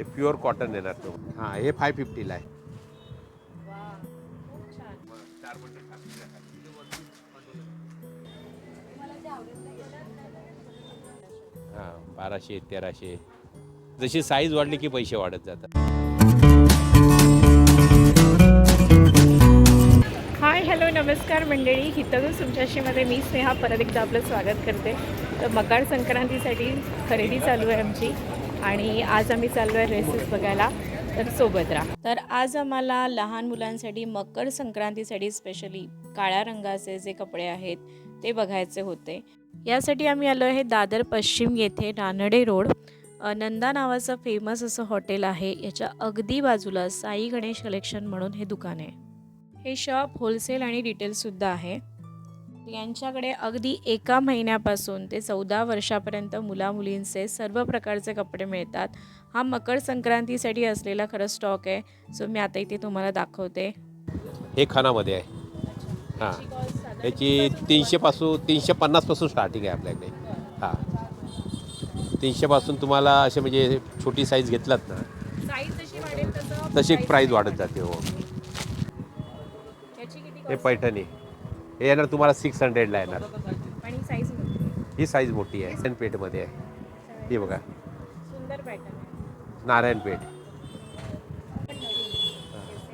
हे pure cotton येणार तो. हां हे फाय फिफ्टीला आहे. हां बाराशे तेराशे. जशी साईज वाढली की पैसे वाढत जातात. हाय हॅलो नमस्कार मंडळी. हितगून तुमच्याशीमध्ये मी स्नेहा परत एकदा आपलं स्वागत करते. तर मकर संक्रांतीसाठी खरेदी चालू आहे आमची. आणि आज आम्ही चाललो आहे रेसेस बघायला. तर सोबत राहा. तर आज आम्हाला लहान मुलांसाठी मकर संक्रांतीसाठी स्पेशली काळ्या रंगाचे जे कपडे आहेत ते बघायचे होते. यासाठी आम्ही आलो आहे दादर पश्चिम येथे रानडे रोड. नंदा नावाचं फेमस असं हॉटेल आहे. याच्या अगदी बाजूला साई गणेश कलेक्शन म्हणून हे दुकान आहे. हे शॉप होलसेल आणि रिटेलसुद्धा आहे. यांच्याकडे अगदी एका महिन्यापासून ते चौदा वर्षापर्यंत मुलामुलींचे सर्व प्रकारचे कपडे मिळतात. हा मकर संक्रांतीसाठी असलेला खरं स्टॉक आहे. सो मी आता इथे तुम्हाला दाखवते. हे खानामध्ये आहे. हां. याची तीनशेपासून तीनशे पन्नासपासून स्टार्टिंग आहे आपल्याकडे हां. तीनशेपासून तुम्हाला असे म्हणजे छोटी साईज घेतलात ना तशी प्राईज वाढत जाते हो. हे पैठणी. हे येणार तुम्हाला सिक्स हंड्रेडला येणार. आणि साईज ही साईज मोठी आहे. पेठमध्ये आहे. ही बघा. सुंदर पॅटर्न नारायणपेठ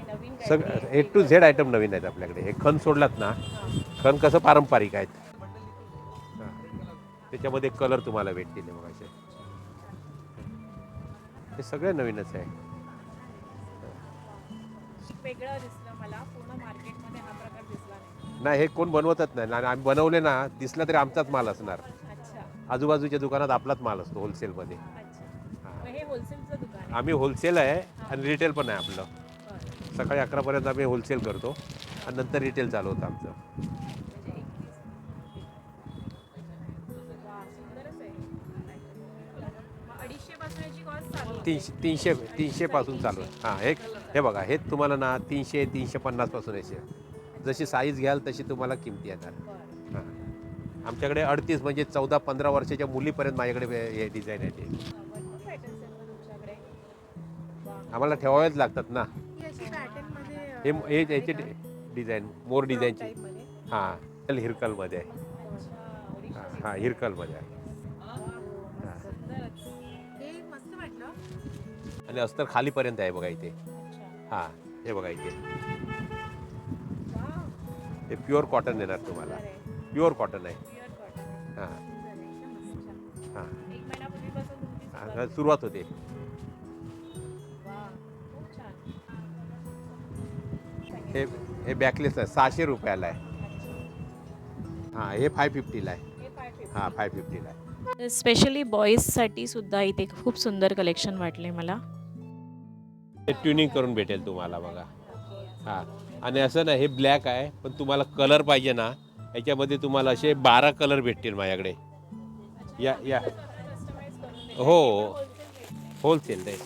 नवीन. सग ए टू झेड आयटम नवीन आहेत आपल्याकडे. हे खण सोडलात ना खण कसं पारंपरिक आहेत. हां. त्याच्यामध्ये कलर तुम्हाला भेटतील हे बघा असे. हे सगळे नवीनच आहे. वेगळं दिसलं मला. पूर्ण मार्केटमध्ये हा प्रकार नाही हे कोण बनवतच नाही आणि आम्ही बनवले ना दिसला तरी आमचाच माल असणार अच्छा आजूबाजूच्या दुकानात आपलाच माल असतो होलसेलमध्ये अच्छा. मग हे होलसेलचं दुकान आहे आम्ही होलसेल आहे आणि रिटेल पण आहे आपलं बरं. सकाळी अकरापर्यंत आम्ही होलसेल करतो आणि नंतर रिटेल चालू होतं आमचं म्हणजे एकवीस. वा, सुंदरच आहे. मग अडीचशेपासून याची cost चालू आहे. तीनशे तीनशे तीनशेपासून चालू आहे हां हे हे बघा हे तुम्हाला ना तीनशे तीनशे पन्नासपासून यायचे जशी साईज घ्याल तशी तुम्हाला किमती येणार. हां आमच्याकडे अडतीस म्हणजे चौदा पंधरा वर्षाच्या मुलीपर्यंत माझ्याकडे हे- डिझाईन आहे ते. आम्हाला ठेवावेच लागतात ना ही हे याचे? डिझाईन मोर डिझाईनची. हां हिरकलमध्ये आहे हां. हां हिरकलमध्ये आहे. हे. आणि अस्तर खालीपर्यंत आहे बघा इथे. हां हे बघा इथे हे प्युअर कॉटन देणार तुम्हाला. प्युअर कॉटन आहे. हां. हां. एक महिन्यापूर्वीपासून तुमची सुरुवात हां, सुरुवात. होते. वा, खूप छान. हे हे बॅकलेस आहे सहाशे रुपयाला आहे. हां हे फाय फिफ्टीला आहे. हे 550. हां फाय फिफ्टीला आहे. स्पेशली बॉईजसाठी सुद्धा इथे खूप सुंदर कलेक्शन वाटले मला. हे ट्युनिंग करून भेटेल तुम्हाला बघा. हां. आणि असं नाही हे ब्लॅक आहे पण तुम्हाला कलर पाहिजे ना याच्यामध्ये तुम्हाला असे बारा कलर भेटतील माझ्याकडे. या या. हो होलसेल ते.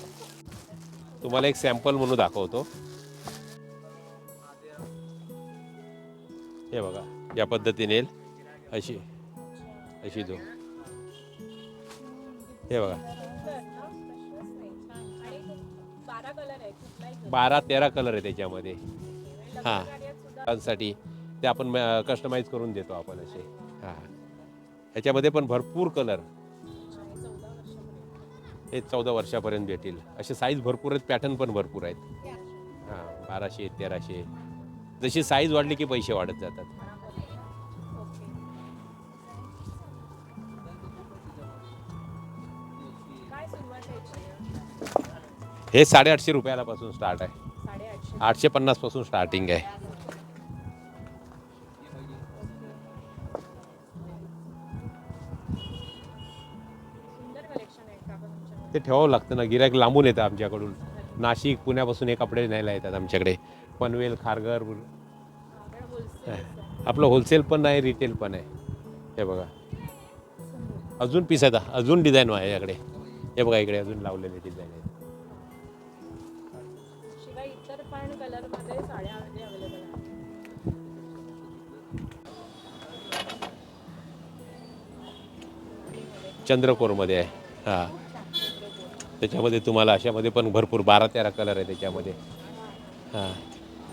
तुम्हाला एक सॅम्पल म्हणून दाखवतो. हे बघा या पद्धतीने येईल अशी अशी दो हे बघा. बारा तेरा कलर आहे त्याच्यामध्ये. हां. साठी ते आपण कस्टमाइज करून देतो आपण असे. हां. ह्याच्यामध्ये पण भरपूर कलर हे चौदा वर्षापर्यंत भेटेल. असे साईज भरपूर आहेत पॅटर्न पण भरपूर आहेत. हां बाराशे तेराशे. जशी साईज वाढली की पैसे वाढत जातात. हे साडेआठशे रुपयाला पासून स्टार्ट आहे. आठशे पन्नासपासून स्टार्टिंग आहे. ते ठेवावं लागतं ना. गिरायक लांबून येतं आमच्याकडून. नाशिक पुण्यापासून हे कपडे न्यायला येतात आमच्याकडे. पनवेल खारघर आपलं होलसेल पण आहे रिटेल पण आहे. हे बघा. अजून पीस आहेत. अजून डिझाईन आहे याकडे. हे बघा इकडे अजून लावलेले डिझाईन आहेत. इतर पण कलरमध्ये साड्या अवेलेबल आहेत. चंद्रकोरमध्ये आहे. हां. त्याच्यामध्ये तुम्हाला अशामध्ये पण भरपूर बारा तेरा कलर आहे त्याच्यामध्ये. हां.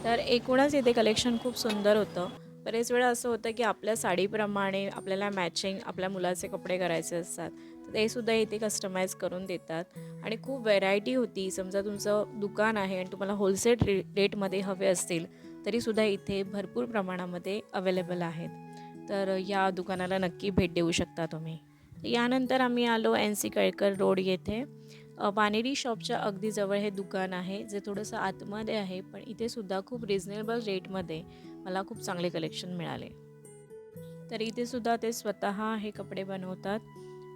तर एकूणच इथे कलेक्शन खूप सुंदर होतं. बरेच वेळा असं होतं की आपल्या साडीप्रमाणे आपल्याला मॅचिंग आपल्या मुलाचे कपडे करायचे असतात. ते सुद्धा इथे कस्टमाइज करून देतात. आणि खूप व्हेरायटी होती. समजा तुमचं दुकान आहे आणि तुम्हाला होलसेल रे रेटमध्ये हवे असतील तरीसुद्धा इथे भरपूर प्रमाणामध्ये अवेलेबल आहेत. तर या दुकानाला नक्की भेट देऊ शकता तुम्ही. यानंतर आम्ही आलो एन सी कळकर रोड येथे. पानेरी शॉपच्या अगदी जवळ हे दुकान आहे जे थोडंसं आतमध्ये आहे पण इथे सुद्धा खूप रिझनेबल रेटमध्ये मला खूप चांगले कलेक्शन मिळाले. तर इथे सुद्धा ते स्वतः हे कपडे बनवतात.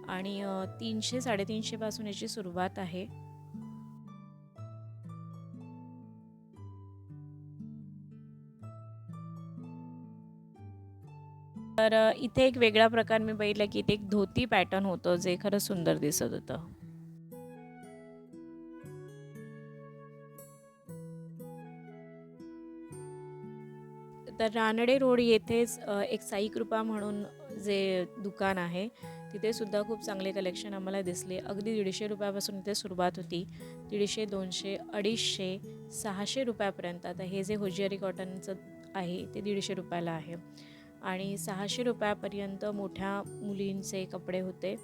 आणि तीनशे तीनशे साडेतीनशेपासून याची सुरुवात आहे. तर इथे एक वेगळा प्रकार मी बघितला की इथे एक धोती पॅटर्न होतं जे खरंच सुंदर दिसत होतं. तर रानडे रोड येथेच एक साई कृपा म्हणून जे दुकान आहे तिथेसुद्धा खूप चांगले कलेक्शन आम्हाला दिसले. अगदी दीडशे रुपयापासून इथे सुरुवात होती. दीडशे दोनशे अडीचशे सहाशे रुपयापर्यंत. आता हे जे होजिअरी कॉटनचं आहे ते दीडशे रुपयाला आहे. आणि सहाशे रुपयापर्यंत मोठ्या मुलींचे कपडे होते.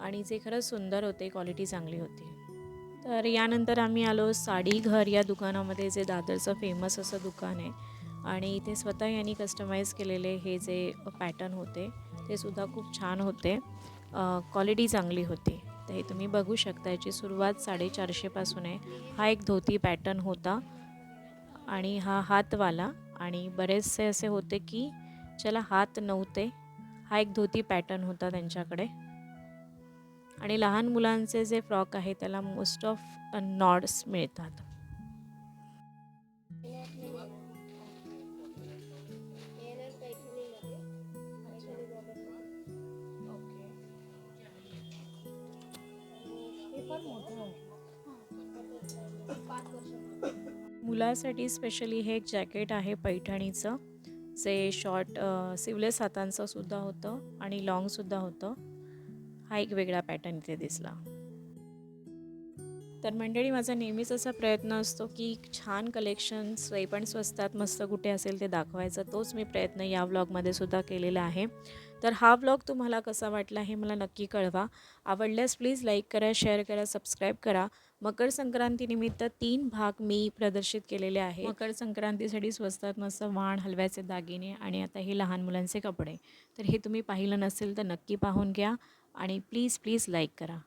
आणि जे खरंच सुंदर होते क्वालिटी चांगली होती. तर यानंतर आम्ही आलो साडी घर या दुकानामध्ये जे दादरचं फेमस असं दुकान आहे. आणि इथे स्वतः यांनी कस्टमाइज केलेले हे जे पॅटर्न होते. ते सुद्धा खूप छान होते. क्वालिटी चांगली होती. तर हे तुम्ही बघू शकता याची सुरुवात साडेचारशेपासून आहे. हा एक धोती पॅटर्न होता आणि हा हातवाला आणि बरेचसे असे होते की ज्याला हात नव्हते हा एक धोती पॅटर्न होता त्यांच्याकडे. आणि लहान मुलांचे जे फ्रॉक आहे त्याला मोस्ट ऑफ नॉड्स मिळतात. मुलासाठी स्पेशली हे एक जॅकेट आहे पैठणीचं. जे शॉर्ट सिवलेस हातांचं सुद्धा होतं आणि लॉंगसुद्धा होतं. हा एक वेगळा पॅटर्न इथे दिसला. तर मंडळी माझा नेहमीच असा प्रयत्न असतो की छान कलेक्शन्स ते पण स्वस्तात मस्त कुठे असेल ते दाखवायचा. तोच मी प्रयत्न या व्लॉगमध्ये सुद्धा केलेला आहे. तर हा व्लॉग तुम्हाला कसा वाटला हे मला नक्की कळवा. आवडल्यास प्लीज लाईक करा शेअर करा सबस्क्राईब करा. मकर संक्रांतीनिमित्त तीन भाग मी प्रदर्शित केलेले आहे मकर संक्रांतीसाठी स्वस्तात मस्त वाण हलव्याचे दागिने आणि आता हे लहान मुलांचे कपडे. तर हे तुम्ही पाहिलं नसेल तर नक्की पाहून घ्या आणि प्लीज प्लीज लाईक करा.